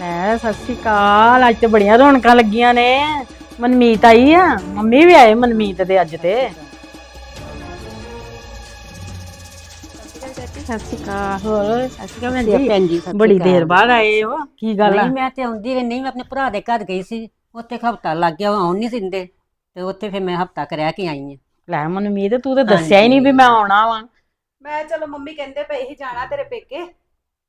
ਲੈ ਸਤਿ ਸ਼੍ਰੀ ਅਕਾਲ। ਅੱਜ ਤੇ ਬੜੀਆਂ ਰੌਣਕਾਂ ਲੱਗੀਆਂ ਨੇ। ਮਨਮੀਤ ਆਈ ਆ। ਮੰਮੀ ਵੀ ਆਏ ਮਨਮੀਤ ਦੇ ਅੱਜ ਤੇ। ਸਤਿ ਸ਼੍ਰੀ ਅਕਾਲ। ਹੋਰ ਸਤਿ ਸ਼੍ਰੀ ਅਕਾਲ ਭੈਣ ਜੀ ਭੈਣ ਜੀ ਸਤਿ ਬੜੀ ਦੇਰ ਅਕਾਲ। ਬਾਅਦ ਆਏ ਹੋ। ਕੀ ਗੱਲ ਆ? ਨਹੀਂ ਮੈਂ ਤੇ ਆਉਂਦੀ ਵੀ ਨਹੀਂ ਮੈਂ ਆਪਣੇ ਭਰਾ ਦੇ ਘਰ ਗਈ ਸੀ। ਉੱਥੇ ਇੱਕ ਹਫਤਾ ਲੱਗ ਗਿਆ ਉਹ ਆਉਣ ਨਹੀਂ ਦਿੰਦੇ। ਤੇ ਉੱਥੇ ਫਿਰ ਮੈਂ ਹਫਤਾ ਕਰਿਆ ਕੇ ਆਈ ਹਾਂ। ਲੈ ਮਨਮੀਤ ਤੂੰ ਤਾਂ ਦੱਸਿਆ ਹੀ ਨਹੀਂ ਵੀ ਮੈਂ ਆਉਣਾ ਵਾ। ਮੈਂ ਚਲੋ ਮੰਮੀ ਕਹਿੰਦੇ ਪਏ ਸੀ ਜਾਣਾ ਤੇਰੇ ਪੇਕੇ।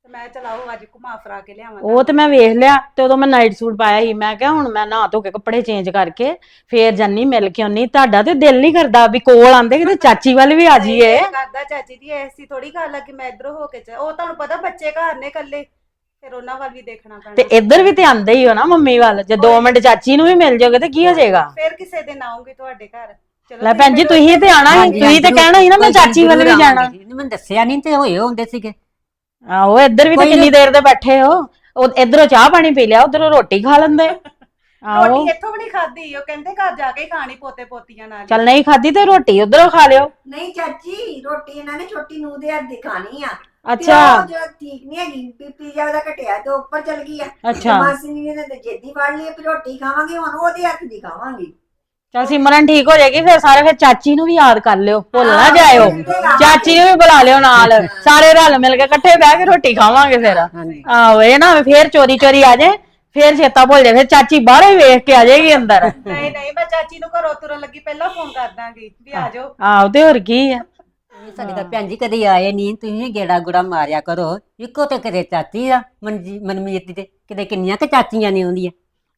ਤੇ ਮੈਂ ਚਲਾਓ ਅੱਜ ਘੁਮਾ ਫਰਾ ਕੇ ਲਿਆਵਾਂ ਉਹ ਤੇ ਮੈਂ ਵੇਖ ਲਿਆ ਤੇ ਉਦੋਂ ਮੈਂ ਨਾਈਟ ਸੂਟ ਪਾਇਆ ਸੀ। ਮੈਂ ਕਿਹਾ ਹੁਣ ਮੈਂ ਨਹਾ ਧੋ ਕੇ ਕੱਪੜੇ ਚੇਂਜ ਕਰਕੇ ਫੇਰ ਜਾਨੀ ਮਿਲ ਕੇ ਆਉਣੀ ਤੁਹਾਡਾ ਤੇ ਦਿਲ ਨਹੀਂ ਕਰਦਾ ਵੀ ਕੋਲ ਆਂਦੇ ਕਿਤੇ ਚਾਚੀ ਵੱਲ ਵੀ ਆ ਜਾਈਏ। ਇਹ ਕਰਦਾ ਚਾਚੀ ਦੀ ਐਸੀ ਥੋੜੀ ਗੱਲ ਆ ਕਿ ਮੈਂ ਇਧਰੋਂ ਹੋ ਕੇ ਚ ਉਹ ਤੁਹਾਨੂੰ ਪਤਾ ਬੱਚੇ ਘਰ ਨੇ ਇਕੱਲੇ ਫਿਰ ਉਹਨਾਂ ਵੱਲ ਵੀ ਦੇਖਣਾ ਤੇ ਪੈਣਾ ਇੱਧਰ ਵੀ ਤੇ ਆਂਦੇ ਹੀ ਹੋ ਨਾ ਮੰਮੀ ਵੱਲ। ਜੇ 2 ਮਿੰਟ ਚਾਚੀ ਨੂੰ ਵੀ ਮਿਲ ਜਾਓਗੇ ਤੇ ਕੀ ਹੋ ਜਾਏਗਾ? ਫਿਰ ਕਿਸੇ ਦਿਨ ਆਉਂਗੀ ਤੁਹਾਡੇ ਘਰ। ਚਲੋ ਲੈ ਭੈਣ ਜੀ ਤੁਸੀਂ ਤੇ ਆਣਾ ਸੀ ਹਾਂਜੀ, ਤੁਸੀਂ ਤੇ ਹਾਂਜੀ, ਕਹਿਣਾ ਸੀ ਨਾ ਮੈਂ ਕੋਈ ਚਾਚੀ ਵੱਲ ਵੀ ਜ਼ਰੂਰ ਜਾਣਾ। ਆਵਾਂਗੀ। ਮੈਨੂੰ ਦੱਸਿਆ ਨਹੀਂ ਤੇ ਹੋਏ ਹੁੰਦੇ ਸੀਗੇ। ਆਹੋ ਇੱਧਰ ਵੀ ਤੇ ਕੋਈ ਕਿੰਨੀ। ਦੇਰ ਦੇ ਬੈਠੇ ਹੋ। ਉਹ ਇੱਧਰੋਂ ਚਾਹ ਪਾਣੀ ਪੀ ਲਿਆ ਉਧਰੋਂ ਰੋਟੀ ਖਾ ਲੈਂਦੇ। ਆਹੋ। ਰੋਟੀ ਇੱਥੋਂ ਵੀ ਨਹੀਂ ਖਾਧੀ ਉਹ ਕਹਿੰਦੇ ਘਰ ਜਾ ਕੇ ਹੀ ਖਾਣੀ ਪੋਤੇ ਪੋਤੀਆਂ ਨਾਲ ਚੱਲ ਨਹੀਂ ਖਾਦੀ ਤੇ ਰੋਟੀ ਉਧਰੋਂ ਖਾ ਲਿਓ। ਨਹੀਂ ਚਾਚੀ ਰੋਟੀ ਇਹਨਾਂ ਨੇ ਛੋਟੀ ਨੂੰ ਦੇ ਹੱਥ ਦੀ ਖਾਣੀ ਆ। ਅੱਛਾ। ਤੇ ਜਿਹੜਾ ਠੀਕ ਨਹੀਂ ਹੈਗੀ ਬੀਪੀ ਜ਼ਿਆਦਾ ਘਟਿਆ ਤੇ ਉੱਪਰ ਚਲ ਗਈ ਆ। ਤੇ ਅੱਛਾ ਮਾਸੀ ਨੇ ਤੇ ਜੇਦੀ ਫੜ ਲਈ ਵੀ ਰੋਟੀ ਖਾਵਾਂਗੇ ਹੁਣ ਉਹਦੇ ਹੱਥ ਦੀ ਖਾਵਾਂਗੇ। ਚੱਲ ਸਿਮਰਨ ਠੀਕ ਹੋ ਜਾਏਗੀ ਫਿਰ ਸਾਰੇ ਫਿਰ ਚਾਚੀ ਨੂੰ ਵੀ ਯਾਦ ਕਰ ਲਿਓ ਭੁੱਲ ਨਾ ਜਾਇਓ। ਚਾਚੀ ਨੂੰ ਵੀ ਬੁਲਾ ਲਿਓ ਨਾਲ ਸਾਰੇ ਰਲ ਮਿਲ ਕੇ ਇਕੱਠੇ ਬਹਿ ਕੇ ਰੋਟੀ ਖਾਵਾਂਗੇ ਫਿਰ। ਆਹੋ ਇਹ ਨਾ ਫੇਰ ਚੋਰੀ ਚੋਰੀ ਆ ਜਾਏ ਫੇਰ ਚੇਤਾ ਭੁੱਲ ਜਾਏ ਫਿਰ ਚਾਚੀ ਬਾਹਰੋਂ ਹੀ ਵੇਖ ਕੇ ਆ ਜਾਏਗੀ ਅੰਦਰ। ਨਹੀਂ ਨਹੀਂ ਮੈਂ ਚਾਚੀ ਨੂੰ ਘਰੋਂ ਤੁਰਨ ਲੱਗੀ ਪਹਿਲਾਂ ਫੋਨ ਕਰ ਦਾਂਗੀ ਵੀ ਆ ਜਾਓ। ਆਹੋ ਤੇ ਹੋਰ ਕੀ ਆ? ਸਾਡੇ ਤਾਂ ਭੈਣ ਜੀ ਕਦੇ ਆਏ ਨਹੀਂ ਤੁਸੀਂ ਗੇੜਾ ਗੁੜਾ ਮਾਰਿਆ ਕਰੋ। ਇੱਕੋ ਤੇ ਕਦੇ ਚਾਚੀ ਆ ਮਨਜੀ ਮਨਮੀਤ ਦੀ ਤੇ ਕਿਤੇ ਕਿੰਨੀਆਂ ਕਿ ਚਾਚੀਆਂ ਨਹੀਂ ਆਉਂਦੀਆਂ